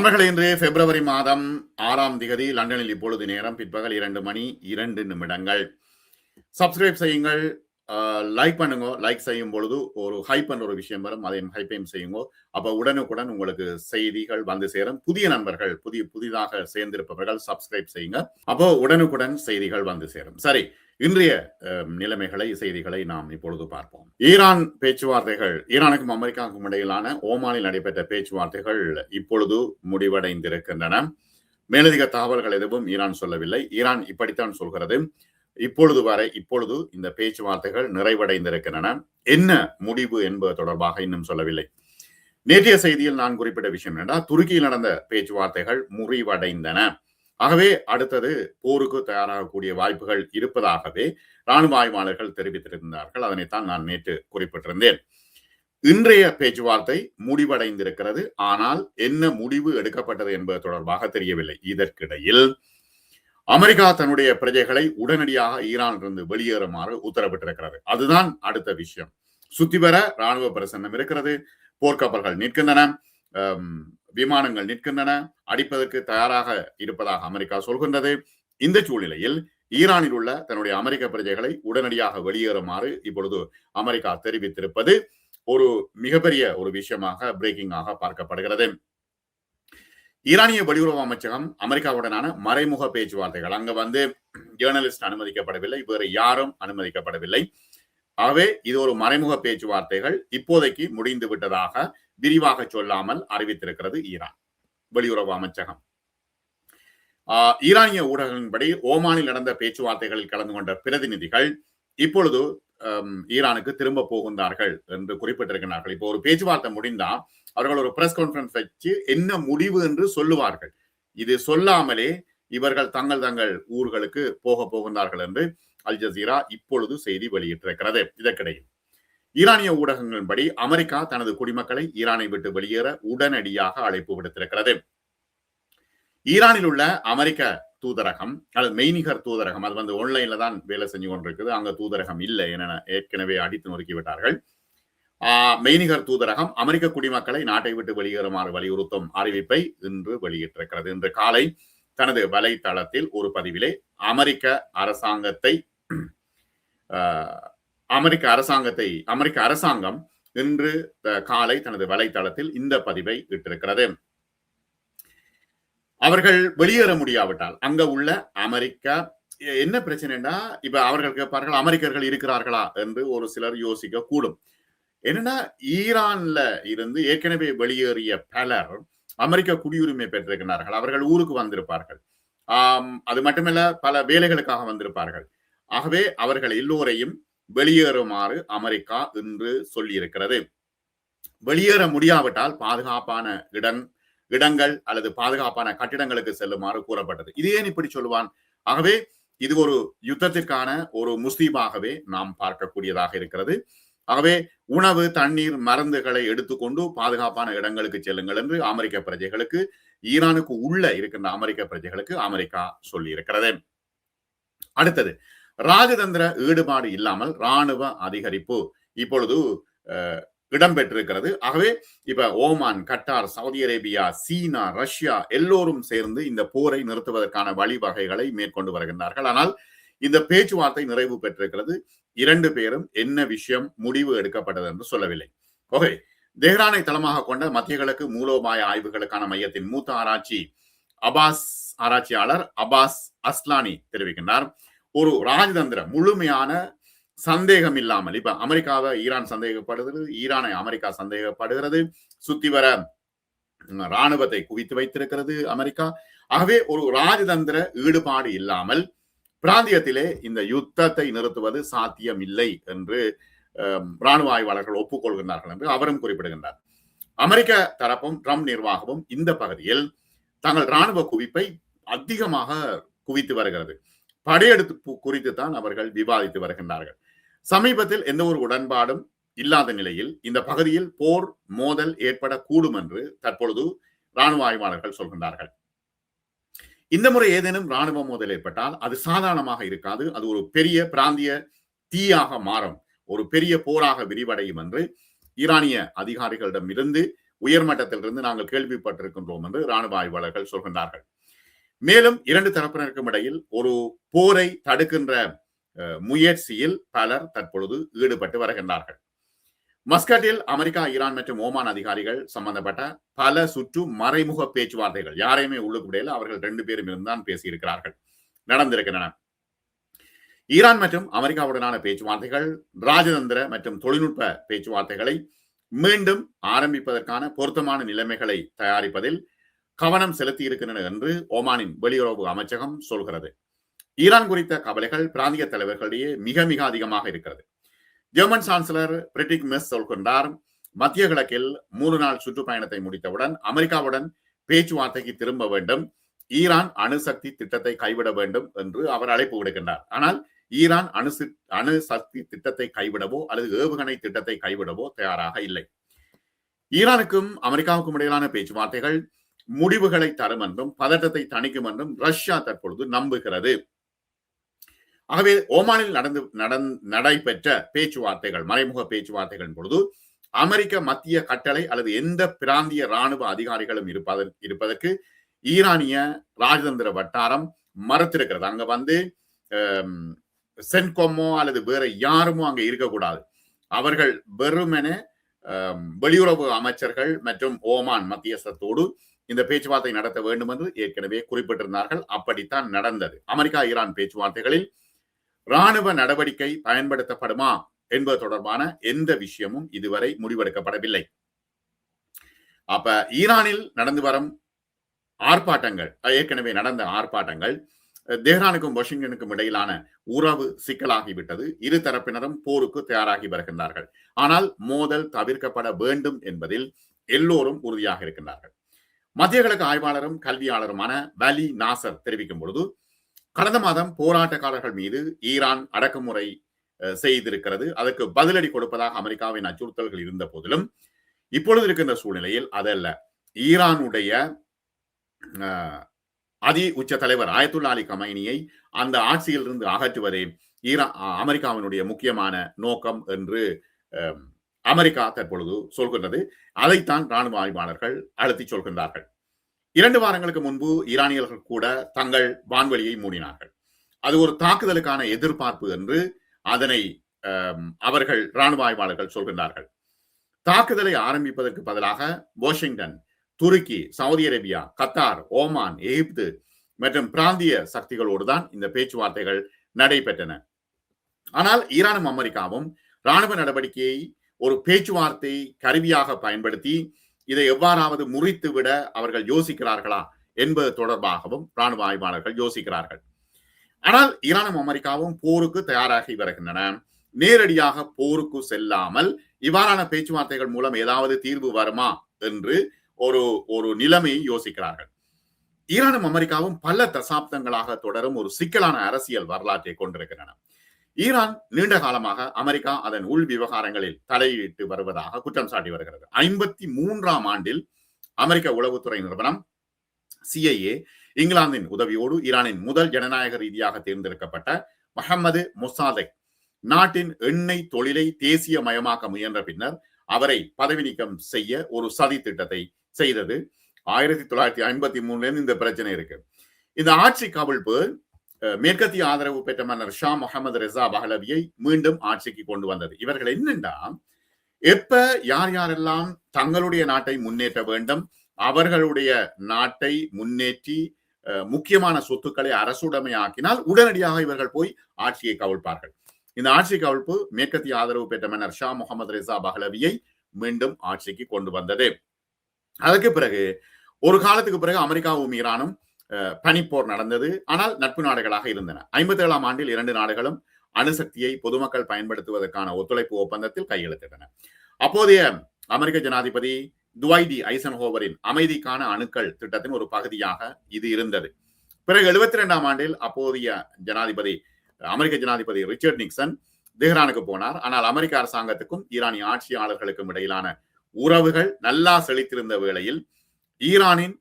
நண்பர்கள் இன்று பிப்ரவரி மாதம் ஆறாம் திகதி லண்டனில் இப்பொழுது நேரம் பிற்பகல் இரண்டு மணி இரண்டு நிமிடங்கள். சப்ஸ்கிரைப் செய்யுங்கள் லைக் பண்ணுங்க. லைக் செய்யும் பொழுது ஒரு ஹைப் பண்ற ஒரு விஷயம் வரும். அதையும் ஹைப்பையும் செய்யுங்க. அப்ப உடனுக்குடன் உங்களுக்கு செய்திகள் வந்து சேரும். புதிய நண்பர்கள் புதிய புதிதாக சேர்ந்திருப்பவர்கள் சப்ஸ்கிரைப் செய்யுங்க. அப்போ உடனுக்குடன் செய்திகள் வந்து சேரும். சரி இன்றைய நிலைமைகளை செய்திகளை நாம் இப்பொழுது பார்ப்போம். ஈரான் பேச்சுவார்த்தைகள் ஈரானுக்கும் அமெரிக்காவுக்கும் இடையிலான ஓமானில் நடைபெற்ற பேச்சுவார்த்தைகள் இப்பொழுது முடிவடைந்திருக்கின்றன. மேலதிக தகவல்கள் எதுவும் ஈரான் சொல்லவில்லை. ஈரான் இப்படித்தான் சொல்கிறது. இப்பொழுது வரை இப்பொழுது இந்த பேச்சுவார்த்தைகள் நிறைவடைந்திருக்கின்றன. என்ன முடிவு என்பது தொடர்பாக இன்னும் சொல்லவில்லை. நேற்றைய செய்தியில் நான் குறிப்பிட்ட விஷயம் என்னென்றால் துருக்கியில் நடந்த பேச்சுவார்த்தைகள் முறிவடைந்தன. ஆகவே அடுத்தது போருக்கு தயாராகக்கூடிய வாய்ப்புகள் இருப்பதாகவே ராணுவ ஆய்வாளர்கள் தெரிவித்திருந்தார்கள். அதனைத்தான் நான் நேற்று குறிப்பிட்டிருந்தேன். இன்றைய பேச்சுவார்த்தை முடிவடைந்திருக்கிறது. ஆனால் என்ன முடிவு எடுக்கப்பட்டது என்பது தொடர்பாக தெரியவில்லை. இதற்கிடையில் அமெரிக்கா தன்னுடைய பிரஜைகளை உடனடியாக ஈரானிலிருந்து வெளியேறுமாறு உத்தரவிட்டிருக்கிறது. அதுதான் அடுத்த விஷயம். சுத்தி வர ராணுவ பிரசன்னம் இருக்கிறது. போர்க்கப்பல்கள் நிற்கின்றன. விமானங்கள் நிற்கின்றன அடிப்பதற்கு தயாராக இருப்பதாக அமெரிக்கா சொல்கின்றது. இந்த சூழ்நிலையில் ஈரானில் உள்ள தன்னுடைய அமெரிக்க பிரஜைகளை உடனடியாக வெளியேறுமாறு இப்பொழுது அமெரிக்கா தெரிவித்திருப்பது ஒரு மிகப்பெரிய ஒரு விஷயமாக பிரேக்கிங்காக பார்க்கப்படுகிறது. ஈரானிய வெளியுறவு அமைச்சகம் அமெரிக்காவுடனான மறைமுக பேச்சுவார்த்தைகள் அங்க வந்து ஜேர்னலிஸ்ட் அனுமதிக்கப்படவில்லை வேறு யாரும் அனுமதிக்கப்படவில்லை. ஆகவே இது ஒரு மறைமுக பேச்சுவார்த்தைகள் இப்போதைக்கு முடிந்து விட்டதாக விரிவாக சொல்லாமல் அறிவித்திருக்கிறது ஈரான். வெளியுறவு அமைச்சகம். ஆஹ், ஈரானிய ஊடகங்களின்படி ஓமானில் நடந்த பேச்சுவார்த்தைகளில் கலந்து கொண்ட பிரதிநிதிகள் இப்பொழுது ஈரானுக்கு திரும்ப போகின்றார்கள் என்று குறிப்பிட்டிருக்கிறார்கள். இப்போ ஒரு பேச்சுவார்த்தை முடிந்தா அவர்கள் ஒரு பிரஸ் கான்பரன்ஸ் வச்சு என்ன முடிவு என்று சொல்லுவார்கள். இது சொல்லாமலே இவர்கள் தங்கள் தங்கள் ஊர்களுக்கு போக போகின்றார்கள் என்று அல் ஜசீரா இப்பொழுது செய்தி வெளியிட்டிருக்கிறது. இதற்கிடையில் ஈரானிய ஊடகங்களின்படி அமெரிக்கா தனது குடிமக்களை ஈரானை விட்டு வெளியேற உடனடியாக அழைப்பு விடுத்திருக்கிறது. ஈரானில் உள்ள அமெரிக்க தூதரகம் அல்லது மெய்நிகர் தூதரகம் அது வந்து ஆன்லைன்ல தான் வேலை செஞ்சு கொண்டிருக்குது. அங்க தூதரகம் இல்லை என ஏற்கனவே அடித்து நொறுக்கி விட்டார்கள். ஆஹ், மெய்நிகர் தூதரகம் அமெரிக்க குடிமக்களை நாட்டை விட்டு வெளியேறுமாறு வலியுறுத்தும் அறிவிப்பை இன்று வெளியிட்டிருக்கிறது. இன்று காலை தனது வலைத்தளத்தில் ஒரு பதிவிலே அமெரிக்க அரசாங்கத்தை அமெரிக்க அரசாங்கத்தை அமெரிக்க அரசாங்கம் இன்று காலை தனது வலைத்தளத்தில் இந்த பதிவை இட்டிருக்கிறது. அவர்கள் வெளியேற முடியாவிட்டால் அங்க உள்ள அமெரிக்கா என்ன பிரச்சனைனா இப்ப அவர்கள் கேட்பார்கள் அமெரிக்கர்கள் இருக்கிறார்களா என்று ஒரு சிலர் யோசிக்க கூடும் என்னன்னா ஈரான்ல இருந்து ஏற்கனவே வெளியேறிய பலர் அமெரிக்க குடியுரிமை பெற்றிருக்கிறார்கள். அவர்கள் ஊருக்கு வந்திருப்பார்கள். ஆஹ் அது மட்டுமல்ல பல வேலைகளுக்காக வந்திருப்பார்கள். ஆகவே அவர்கள் எல்லோரையும் வெளியேறுமாறு அமெரிக்கா இன்று சொல்லியிருக்கிறது. வெளியேற முடியாவிட்டால் பாதுகாப்பான இடம் இடங்கள் அல்லது பாதுகாப்பான கட்டிடங்களுக்கு செல்லுமாறு கூறப்பட்டது. இது ஏன் இப்படி சொல்லுவான்? ஆகவே இது ஒரு யுத்தத்திற்கான ஒரு முஸ்தீபாகவே நாம் பார்க்கக்கூடியதாக இருக்கிறது. ஆகவே உணவு தண்ணீர் மருந்துகளை எடுத்துக்கொண்டு பாதுகாப்பான இடங்களுக்கு செல்லுங்கள் என்று அமெரிக்க பிரஜைகளுக்கு ஈரானுக்கு உள்ள இருக்கின்ற அமெரிக்க பிரஜைகளுக்கு அமெரிக்கா சொல்லி இருக்கிறது அடுத்தது ராஜதந்திர ஈடுபாடு இல்லாமல் ராணுவ அதிகரிப்பு இப்பொழுது இடம்பெற்றிருக்கிறது. ஆகவே இப்ப ஓமான் கட்டார் சவுதி அரேபியா சீனா ரஷ்யா எல்லோரும் சேர்ந்து இந்த போரை நிறுத்துவதற்கான வழிவகைகளை மேற்கொண்டு வருகின்றார்கள். ஆனால் இந்த பேச்சுவார்த்தை நிறைவு பெற்றிருக்கிறது. இரண்டு பேரும் என்ன விஷயம் முடிவு எடுக்கப்பட்டது என்று சொல்லவில்லை. ஓகே தெஹ்ரானை தளமாக கொண்ட மத்திய கிழக்கு மூலோபாய ஆய்வுகளுக்கான மையத்தின் மூத்த ஆராய்ச்சி அபாஸ் ஆராய்ச்சியாளர் அபாஸ் அஸ்லானி தெரிவிக்கின்றார். ஒரு ராஜதந்திர முழுமையான சந்தேகம் இல்லாமல். இப்ப அமெரிக்காவை ஈரான் சந்தேகப்படுகிறது ஈரானை அமெரிக்கா சந்தேகப்படுகிறது சுத்தி வர ராணுவத்தை குவித்து வைத்திருக்கிறது அமெரிக்கா. ஆகவே ஒரு ராஜதந்திர ஈடுபாடு இல்லாமல் பிராந்தியத்திலே இந்த யுத்தத்தை நிறுத்துவது சாத்தியம் இல்லை என்று அஹ், ராணுவ ஆய்வாளர்கள் ஒப்புக்கொள்கின்றார்கள் என்று அவரும் குறிப்பிடுகின்றார். அமெரிக்க தரப்பும் ட்ரம்ப் நிர்வாகமும் இந்த பகுதியில் தங்கள் ராணுவ குவிப்பை அதிகமாக குவித்து வருகிறது. படையெடுப்பு குறித்து தான் அவர்கள் விவாதித்து வருகின்றார்கள். சமீபத்தில் எந்த ஒரு உடன்பாடும் இல்லாத நிலையில் இந்த பகுதியில் போர் மோதல் ஏற்படக்கூடும் என்று தற்பொழுது ராணுவ ஆய்வாளர்கள் சொல்கின்றார்கள். இந்த முறை ஏதேனும் ராணுவ மோதல் ஏற்பட்டால் அது சாதாரணமாக இருக்காது. அது ஒரு பெரிய பிராந்திய தீயாக மாறும். ஒரு பெரிய போராக விரிவடையும் என்று ஈரானிய அதிகாரிகளிடம் இருந்து உயர்மட்டத்திலிருந்து நாங்கள் கேள்விப்பட்டிருக்கின்றோம் என்று ராணுவ ஆய்வாளர்கள் சொல்கின்றார்கள். மேலும் இரண்டு தரப்பினருக்கும் இடையில் ஒரு போரை தடுக்கின்ற முயற்சியில் பலர் தற்பொழுது ஈடுபட்டு வருகின்றார்கள். மஸ்கட்டில் அமெரிக்கா ஈரான் மற்றும் ஓமான் அதிகாரிகள் சம்பந்தப்பட்ட பல சுற்று மறைமுக பேச்சுவார்த்தைகள் யாரையுமே உள்ளுக்குடையில் அவர்கள் ரெண்டு பேரும் இருந்தான் பேசியிருக்கிறார்கள் நடந்திருக்கின்றன. ஈரான் மற்றும் அமெரிக்காவுடனான பேச்சுவார்த்தைகள் ராஜதந்திர மற்றும் தொழில்நுட்ப பேச்சுவார்த்தைகளை மீண்டும் ஆரம்பிப்பதற்கான பொருத்தமான நிலைமைகளை தயாரிப்பதில் கவனம் செலுத்தி இருக்கின்றன என்று ஓமானின் வெளியுறவு அமைச்சகம் சொல்கிறது. ஈரான் குறித்த கவலைகள் பிராந்திய தலைவர்களிடையே மிக மிக அதிகமாக இருக்கிறது. ஜெர்மன் சான்சலர் பிரிட்டிக் மெஸ் சொல்கின்றார் மத்திய கிழக்கில் மூன்று நாள் சுற்றுப்பயணத்தை முடித்தவுடன் அமெரிக்காவுடன் பேச்சுவார்த்தைக்கு திரும்ப வேண்டும். ஈரான் அணுசக்தி திட்டத்தை கைவிட வேண்டும் என்று அவர் அழைப்பு விடுக்கின்றார். ஆனால் ஈரான் அணுசி அணுசக்தி திட்டத்தை கைவிடவோ அல்லது ஏவுகணை திட்டத்தை கைவிடவோ தயாராக இல்லை. ஈரானுக்கும் அமெரிக்காவுக்கும் இடையிலான பேச்சுவார்த்தைகள் முடிவுகளை தரும் என்றும் பதட்டத்தை தணிக்கும் என்றும் ரஷ்யா தற்பொழுது நம்புகிறது. ஆகவே ஓமானில் நடந்து நடைபெற்ற பேச்சுவார்த்தைகள் மறைமுக பேச்சுவார்த்தைகளின் பொழுது அமெரிக்க மத்திய கட்டளை அல்லது எந்த பிராந்திய ராணுவ அதிகாரிகளும் இருப்பதற்கு இருப்பதற்கு ஈரானிய ராஜதந்திர வட்டாரம் மறுத்திருக்கிறது. அங்க வந்து சென்கோமோ அல்லது வேற யாருமோ அங்க இருக்கக்கூடாது. அவர்கள் வெறுமென வெளியுறவு அமைச்சர்கள் மற்றும் ஓமான் மத்தியஸ்தத்தோடு இந்த பேச்சுவார்த்தை நடத்த வேண்டும் என்று ஏற்கனவே குறிப்பிட்டிருந்தார்கள். அப்படித்தான் நடந்தது. அமெரிக்கா ஈரான் பேச்சுவார்த்தைகளில் ராணுவ நடவடிக்கை பயன்படுத்தப்படுமா என்பது தொடர்பான எந்த விஷயமும் இதுவரை முடிவெடுக்கப்படவில்லை. அப்ப ஈரானில் நடந்து வரும் ஆர்ப்பாட்டங்கள் ஏற்கனவே நடந்த ஆர்ப்பாட்டங்கள் தெஹ்ரானுக்கும் வாஷிங்டனுக்கும் இடையிலான உறவு சிக்கலாகிவிட்டது. இரு தரப்பினரும் போருக்கு தயாராகி வருகின்றார்கள். ஆனால் மோதல் தவிர்க்கப்பட வேண்டும் என்பதில் எல்லோரும் உறுதியாக இருக்கின்றார்கள். மத்திய கிழக்கு ஆய்வாளரும் கல்வியாளருமான வலி நாசர் தெரிவிக்கும் பொழுது கடந்த மாதம் போராட்டக்காரர்கள் மீது ஈரான் அடக்குமுறை செய்திருக்கிறது. அதற்கு பதிலடி கொடுப்பதாக அமெரிக்காவின் அச்சுறுத்தல்கள் இருந்த போதிலும் இப்பொழுது இருக்கின்ற சூழ்நிலையில் அதல்ல. ஈரானுடைய அதி உச்ச தலைவர் ஆயத்துல்லா அலி கமைனியை அந்த ஆட்சியில் இருந்து அகற்றுவதே ஈரா அமெரிக்காவினுடைய முக்கியமான நோக்கம் என்று அமெரிக்கா தற்பொழுது சொல்கின்றது. அதைத்தான் ராணுவ ஆய்வாளர்கள் அழுத்தி சொல்கின்றார்கள். இரண்டு வாரங்களுக்கு முன்பு ஈரானியர்கள் கூட தங்கள் வான்வெளியை மூடினார்கள். அது ஒரு தாக்குதலுக்கான எதிர்பார்ப்பு என்று அதனை அவர்கள் ராணுவ ஆய்வாளர்கள் சொல்கின்றார்கள். தாக்குதலை ஆரம்பிப்பதற்கு பதிலாக வாஷிங்டன் துருக்கி சவுதி அரேபியா கத்தார் ஓமான் எகிப்து மற்றும் பிராந்திய சக்திகளோடு தான் இந்த பேச்சுவார்த்தைகள் நடைபெற்றன. ஆனால் ஈரானும் அமெரிக்காவும் ராணுவ நடவடிக்கையை ஒரு பேச்சுவார்த்தை கருவியாக பயன்படுத்தி இதை எவ்வாறாவது முறித்து விட அவர்கள் யோசிக்கிறார்களா என்பது தொடர்பாகவும் ராணுவ ஆய்வாளர்கள் யோசிக்கிறார்கள். ஆனால் ஈரானும் அமெரிக்காவும் போருக்கு தயாராகி வருகின்றன. நேரடியாக போருக்கு செல்லாமல் இவ்வாறான பேச்சுவார்த்தைகள் மூலம் ஏதாவது தீர்வு வருமா என்று ஒரு ஒரு நிலைமையை யோசிக்கிறார்கள். ஈரானும் அமெரிக்காவும் பல தசாப்தங்களாக தொடரும் ஒரு சிக்கலான அரசியல் வரலாற்றை கொண்டிருக்கின்றன. ஈரான் நீண்ட காலமாக அமெரிக்கா அதன் உள் விவகாரங்களில் தலையிட்டு வருவதாக குற்றம் சாட்டி வருகிறது. ஐம்பத்தி மூன்றாம் ஆண்டில் அமெரிக்க உளவுத்துறை நிறுவனம் சிஐஏ இங்கிலாந்தின் உதவியோடு ஈரானின் முதல் ஜனநாயக ரீதியாக தேர்ந்தெடுக்கப்பட்ட மஹம்மது முசாதக் நாட்டின் எண்ணெய் தொழிலை தேசிய மயமாக்க முயன்ற பின்னர் அவரை பதவி நீக்கம் செய்ய ஒரு சதி திட்டத்தை செய்தது. ஆயிரத்தி தொள்ளாயிரத்தி ஐம்பத்தி மூணுல இந்த பிரச்சனை இருக்கு. இந்த ஆட்சி கவிழ்ப்பு மேற்கத்திய ஆதரவு பெற்ற மன்னர் ஷா முகமது ரெசா பஹலவியை மீண்டும் ஆட்சிக்கு கொண்டு வந்தது. இவர்கள் என்னென்றா எப்ப யார் யாரெல்லாம் தங்களுடைய நாட்டை முன்னேற்ற வேண்டும் அவர்களுடைய நாட்டை முன்னேற்றி முக்கியமான சொத்துக்களை அரசுடைமை ஆக்கினால் உடனடியாக இவர்கள் போய் ஆட்சியை கவிழ்ப்பார்கள். இந்த ஆட்சி கவிழ்ப்பு மேற்கத்திய ஆதரவு பெற்ற மன்னர் ஷா முகமது ரெசா பஹலவியை மீண்டும் ஆட்சிக்கு கொண்டு வந்தது. அதற்கு பிறகு ஒரு காலத்துக்கு பிறகு அமெரிக்காவும் ஈரானும் பனிப்போர் நடந்தது. ஆனால் நட்பு நாடுகளாக இருந்தன. ஐம்பத்தி ஏழாம் ஆண்டில் இரண்டு நாடுகளும் அணுசக்தியை பொதுமக்கள் பயன்படுத்துவதற்கான ஒத்துழைப்பு ஒப்பந்தத்தில் கையெழுத்திட்டன. அப்போதைய அமெரிக்க ஜனாதிபதி துவைடி ஐசன்ஹோவரின் அமைதிக்கான அணுக்கள் திட்டத்தின் ஒரு பகுதியாக இது இருந்தது. பிறகு எழுபத்தி ரெண்டாம் ஆண்டில் அப்போதைய ஜனாதிபதி அமெரிக்க ஜனாதிபதி ரிச்சர்ட் நிக்சன் தெஹ்ரானுக்கு போனார். ஆனால் அமெரிக்க அரசாங்கத்துக்கும் ஈரானிய ஆட்சியாளர்களுக்கும் இடையிலான உறவுகள் நல்லா செழித்திருந்த வேளையில் ஈரானின்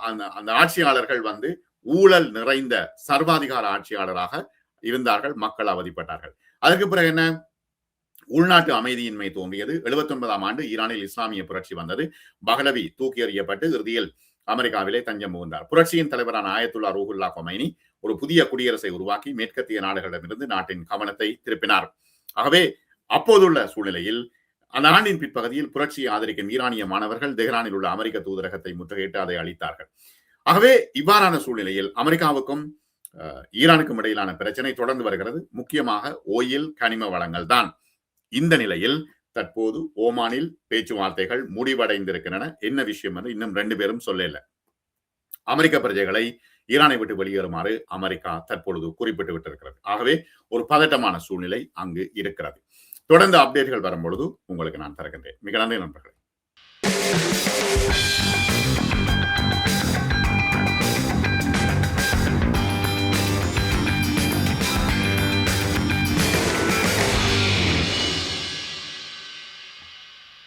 அந்த அந்த ஆட்சியாளர்கள் வந்து ஊழல் நிறைந்த சர்வாதிகார ஆட்சியாளராக இருந்தார்கள் மக்கள் அவதிப்பட்டார்கள். அதுக்கு பிறகு என்ன? உள்நாட்டு அமைதியின்மை தோன்றியது. எழுபத்தி ஒன்பதாம் ஆண்டு ஈரானில் இஸ்லாமிய புரட்சி வந்தது. பஹலவி தூக்கி எறியப்பட்டு இறுதியில் அமெரிக்காவிலே தஞ்சம் புகுந்தார். புரட்சியின் தலைவரான ஆயத்துல்லா ரூஹுல்லா கொமைனி ஒரு புதிய குடியரசை உருவாக்கி மேற்கத்திய நாடுகளிடமிருந்து நாட்டின் கவனத்தை திருப்பினார். ஆகவே அப்போதுள்ள சூழ்நிலையில் அந்த ஆண்டின் பிற்பகுதியில் புரட்சியை ஆதரிக்கும் ஈரானிய மாணவர்கள் தெஹ்ரானில் உள்ள அமெரிக்க தூதரகத்தை முற்றுகையிட்டு அதை அளித்தார்கள் ஆகவே இவ்வாறான சூழ்நிலையில் அமெரிக்காவுக்கும் ஈரானுக்கும் இடையிலான பிரச்சனை தொடர்ந்து வருகிறது. முக்கியமாக ஓயில் கனிம வளங்கள் தான். இந்த நிலையில் தற்போது ஓமானில் பேச்சுவார்த்தைகள் முடிவடைந்திருக்கின்றன. என்ன விஷயம் என்று இன்னும் ரெண்டு பேரும் சொல்லல. அமெரிக்க பிரஜைகளை ஈரானை விட்டு வெளியேறுமாறு அமெரிக்கா தற்பொழுது குறிப்பிட்டு விட்டிருக்கிறது. ஆகவே ஒரு பதட்டமான சூழ்நிலை அங்கு இருக்கிறது. தொடர்ந்து அப்டேட்கள் வரும்பொழுது உங்களுக்கு நான் தருகின்றேன். மிக நன்றி நண்பர்களே.